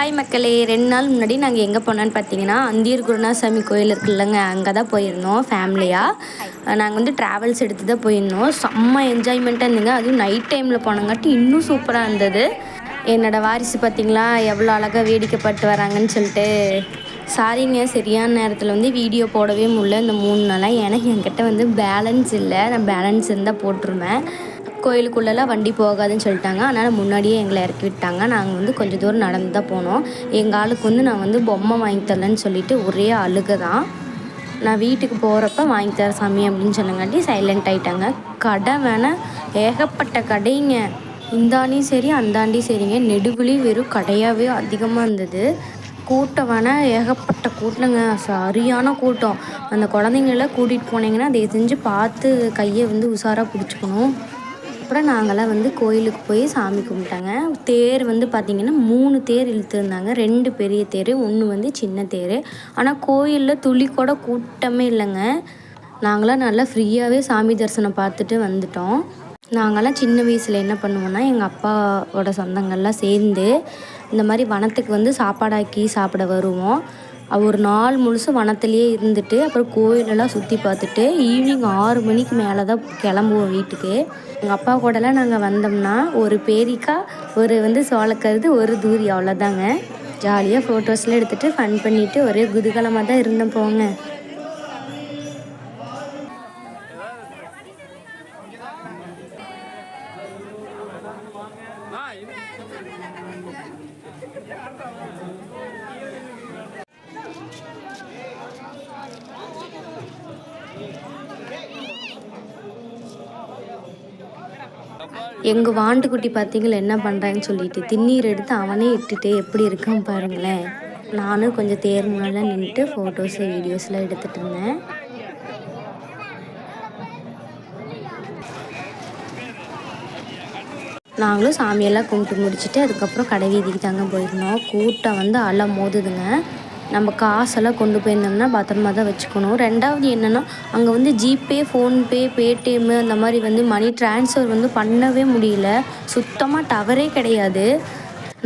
Hi மக்களே ரெண்டு நாள் முன்னாடி நாங்கள் எங்கே போனோன்னு பார்த்தீங்கன்னா அந்தியூர் குருணாசாமி கோயில் இருக்குல்லங்க அங்கே தான் போயிருந்தோம் ஃபேமிலியாக நாங்கள் வந்து ட்ராவல்ஸ் எடுத்து தான் போயிருந்தோம். செம்ம என்ஜாய்மெண்ட்டாக இருந்துங்க அதுவும் நைட் டைமில் போனங்காட்டி இன்னும் சூப்பராக இருந்தது. என்னோடய வாரிசு பார்த்திங்களா எவ்வளோ அழகாக வேடிக்கைப்பட்டு வராங்கன்னு சொல்லிட்டு. சாரிங்க சரியான நேரத்தில் வந்து வீடியோ போடவே முடியல. இந்த மூணு நாளாக ஏன்னா என்கிட்ட வந்து பேலன்ஸ் இல்லை. நான் பேலன்ஸ் இருந்தால் போட்டிருந்தேன் கோயிலுக்குள்ளெல்லாம் வண்டி போகாதுன்னு சொல்லிட்டாங்க. அதனால் முன்னாடியே எங்களை இறக்கி விட்டாங்க. நாங்கள் வந்து கொஞ்சம் தூரம் நடந்து தான் போனோம். எங்கள் ஆளுக்கு வந்து நான் வந்து பொம்மை வாங்கி தரலன்னு சொல்லிட்டு ஒரே அழுகை தான். நான் வீட்டுக்கு போகிறப்ப வாங்கி தர சாமி அப்படின்னு சொன்னங்காட்டி சைலண்ட் ஆகிட்டாங்க கடை வேணால் ஏகப்பட்ட கடைங்க. இந்தாண்டியும் சரி அந்தாண்டியும் சரிங்க. நெடுகுழி வெறும் கடையாகவே அதிகமாக இருந்தது. கூட்டம் வேணால் ஏகப்பட்ட கூட்டங்க. சரியான கூட்டம். அந்த குழந்தைங்கள கூட்டிகிட்டு போனீங்கன்னா அதை செஞ்சு பார்த்து கையை வந்து உஷாராக பிடிச்சிக்கணும். அப்புறம் நாங்களாம் வந்து கோயிலுக்கு போய் சாமி கும்பிட்டாங்க. தேர் வந்து பார்த்திங்கன்னா மூணு தேர் இழுத்துருந்தாங்க. ரெண்டு பெரிய தேர் ஒன்று வந்து சின்ன தேர். ஆனால் கோயிலில் துளி கூட கூட்டமே இல்லைங்க. நாங்களாம் நல்லா ஃப்ரீயாகவே சாமி தரிசனம் பார்த்துட்டு வந்துட்டோம். நாங்கள்லாம் சின்ன வயசில் என்ன பண்ணுவோன்னா எங்கள் அப்பாவோட சொந்தங்கள்லாம் சேர்ந்து இந்த மாதிரி வனத்துக்கு வந்து சாப்பாடாக்கி சாப்பிட வருவோம். ஒரு நாள் முழுசும் வனத்துலேயே இருந்துட்டு அப்புறம் கோயிலெல்லாம் சுற்றி பார்த்துட்டு ஈவினிங் ஆறு மணிக்கு மேலே தான் கிளம்புவோம் வீட்டுக்கு. எங்கள் அப்பா கூடலாம் நாங்கள் வந்தோம்னா ஒரு பேரிக்காய் ஒரு வந்து சோளக்கருது ஒரு தூரி அவ்வளோதாங்க ஜாலியாக ஃபோட்டோஸ்லாம் எடுத்துகிட்டு ஃபன் பண்ணிவிட்டு ஒரே குதூகலமாக தான் இருந்தோம் போங்க. எங்கள் வாண்டுக்குட்டி பார்த்தீங்களா என்ன பண்ணுறான்னு சொல்லிட்டு திண்ணீர் எடுத்து அவனே இட்டுட்டு எப்படி இருக்கான் பாருங்களேன். நானும் கொஞ்சம் தேர் முன்னாடி நின்றுட்டு ஃபோட்டோஸு வீடியோஸ்லாம் எடுத்துகிட்டு இருந்தேன். நாங்களும் சாமியெல்லாம் கும்பிட்டு முடிச்சுட்டு அதுக்கப்புறம் கடை வீதிக்கு தாங்க போயிருந்தோம். கூட்டம் வந்து அலை மோதுதுங்க. நம்ம காசெல்லாம் கொண்டு போயிருந்தோம்னா பத்திரமா தான் வச்சுக்கணும். ரெண்டாவது என்னென்னா அங்கே வந்து ஜிபே ஃபோன்பே பேடிஎம்மு அந்த மாதிரி வந்து மணி ட்ரான்ஸ்ஃபர் வந்து பண்ணவே முடியல. சுத்தமாக டவரே கிடையாது.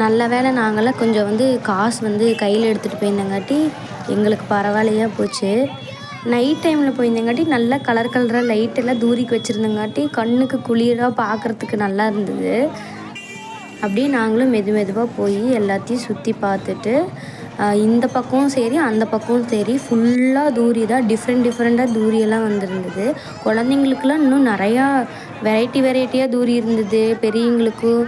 நல்ல வேலை நாங்களாம் கொஞ்சம் வந்து காசு வந்து கையில் எடுத்துகிட்டு போயிருந்தங்காட்டி எங்களுக்கு பரவாயில்லையாக போச்சு. நைட் டைமில் போயிருந்தங்காட்டி நல்லா கலர் கலராக லைட்டெல்லாம் தூரிக்கு வச்சுருந்தங்காட்டி கண்ணுக்கு குளிராக பார்க்குறதுக்கு நல்லா இருந்தது. அப்படியே நாங்களும் மெது மெதுவாக போய் எல்லாத்தையும் சுற்றி பார்த்துட்டு இந்த பக்கமும் சரி அந்த பக்கமும் சரி. ஃபுல்லாக தூரி தான். டிஃப்ரெண்ட் டிஃப்ரெண்ட்டாக தூரியெல்லாம் வந்துருந்தது. குழந்தைங்களுக்குலாம் இன்னும் நிறையா வெரைட்டி வெரைட்டியாக தூரி இருந்தது. பெரியவங்களுக்கும்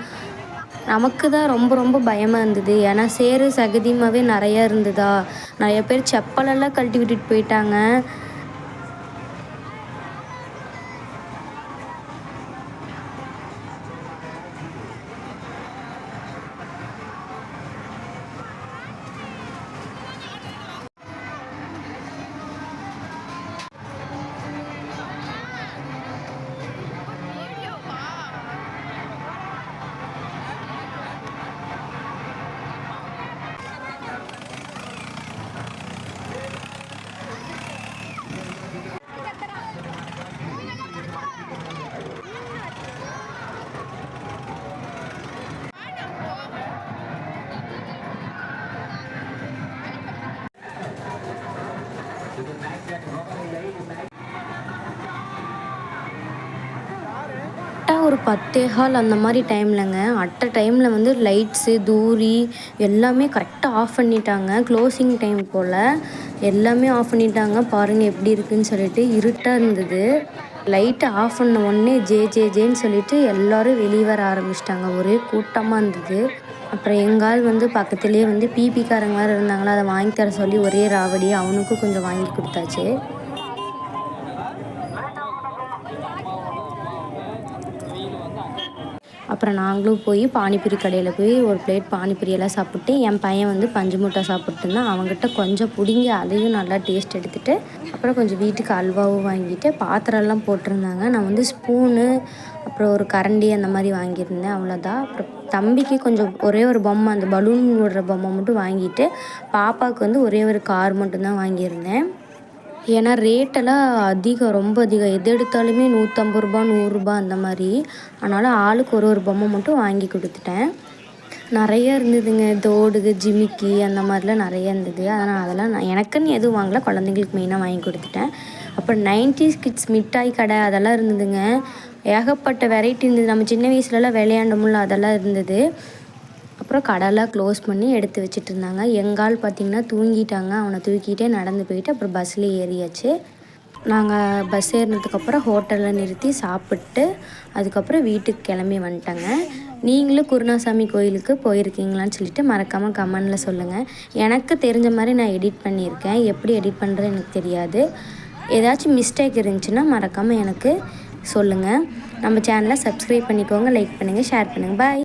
நமக்கு தான் ரொம்ப ரொம்ப பயமாக இருந்தது. ஏன்னா சேரு சகதியுமாகவே நிறையா இருந்ததா? நிறைய பேர் செப்பலெல்லாம் கழட்டி விட்டுட்டு போயிட்டாங்க. ஒரு பத்தே ஹால் அந்த மாதிரி டைம்லங்க அட்ட டைமில் வந்து லைட்ஸு தூரி எல்லாமே கரெக்டாக ஆஃப் பண்ணிட்டாங்க. க்ளோசிங் டைம் போல் எல்லாமே ஆஃப் பண்ணிட்டாங்க. பாருங்கள் எப்படி இருக்குதுன்னு சொல்லிட்டு இருட்டாக இருந்தது. லைட்டை ஆஃப் பண்ண உடனே ஜே ஜே ஜேன்னு சொல்லிட்டு எல்லோரும் வெளியே வர ஆரம்பிச்சிட்டாங்க. ஒரே கூட்டமாக இருந்தது. அப்புறம் எங்கால் வந்து பக்கத்துலேயே வந்து பிபிக்காரங்க வேறு இருந்தாங்களா அதை வாங்கி தர சொல்லி ஒரே ராவடி அவனுக்கும் கொஞ்சம் வாங்கி கொடுத்தாச்சு. அப்புறம் நாங்களும் போய் பானிபூரி கடையில் போய் ஒரு பிளேட் பானிபூரியெல்லாம் சாப்பிட்டு என் பையன் வந்து பஞ்சு முட்டை சாப்பிட்டுருந்தான் அவங்ககிட்ட கொஞ்சம் பிடிங்கி அதையும் நல்லா டேஸ்ட் எடுத்துகிட்டு அப்புறம் கொஞ்சம் வீட்டுக்கு அல்வாவும் வாங்கிட்டு பாத்திரம்லாம் போட்டிருந்தாங்க. நான் வந்து ஸ்பூனு அப்புறம் ஒரு கரண்டி அந்த மாதிரி வாங்கியிருந்தேன் அவ்வளோதான் அப்புறம் தம்பிக்கு கொஞ்சம் ஒரே ஒரு பொம்மை அந்த பலூன் விடுற பொம்மை மட்டும் வாங்கிட்டு பாப்பாவுக்கு வந்து ஒரே ஒரு கார் மட்டும்தான் வாங்கியிருந்தேன். ஏன்னா ரேட்டெல்லாம் அதிகம் ரொம்ப அதிகம். எது எடுத்தாலுமே நூற்றம்பது ரூபா நூறுரூபா அந்த மாதிரி. அதனால் ஆளுக்கு ஒரு ஒரு பொம்மை மட்டும் வாங்கி கொடுத்துட்டேன். நிறைய இருந்ததுங்க. தோடு ஜிமிக்கி அந்த மாதிரிலாம் நிறைய இருந்தது. அதனால் அதெல்லாம் நான் எனக்குன்னு எதுவும் வாங்கலை. குழந்தைங்களுக்கு மெயினாக வாங்கி கொடுத்துட்டேன். அப்புறம் நைன்டிஸ் கிட்ஸ் மிட்டாய் கடை அதெல்லாம் இருந்ததுங்க. ஏகப்பட்ட வெரைட்டி இருந்தது. நம்ம சின்ன வயசுலலாம் விளையாண்டோம்ல அதெல்லாம் இருந்தது. அப்புறம் கடைலாம் க்ளோஸ் பண்ணி எடுத்து வச்சுட்டு இருந்தாங்க எங்கால் பார்த்திங்கன்னா தூங்கிட்டாங்க. அவனை தூக்கிட்டே நடந்து போயிட்டு அப்புறம் பஸ்ஸில் ஏறியாச்சு. நாங்கள் பஸ் ஏறினதுக்கப்புறம் ஹோட்டலில் நிறுத்தி சாப்பிட்டு அதுக்கப்புறம் வீட்டுக்கு கிளம்பி வந்துட்டேங்க. நீங்களும் குருணாசாமி கோயிலுக்கு போயிருக்கீங்களான்னு சொல்லிட்டு மறக்காமல் கமெண்டில் சொல்லுங்கள் எனக்கு தெரிஞ்ச மாதிரி நான் எடிட் பண்ணியிருக்கேன். எப்படி எடிட் பண்ணுறது எனக்கு தெரியாது. ஏதாச்சும் மிஸ்டேக் இருந்துச்சுன்னா மறக்காமல் எனக்கு சொல்லுங்கள் நம்ம சேனலை சப்ஸ்கிரைப் பண்ணிக்கோங்க லைக் பண்ணுங்கள் ஷேர் பண்ணுங்கள் பாய்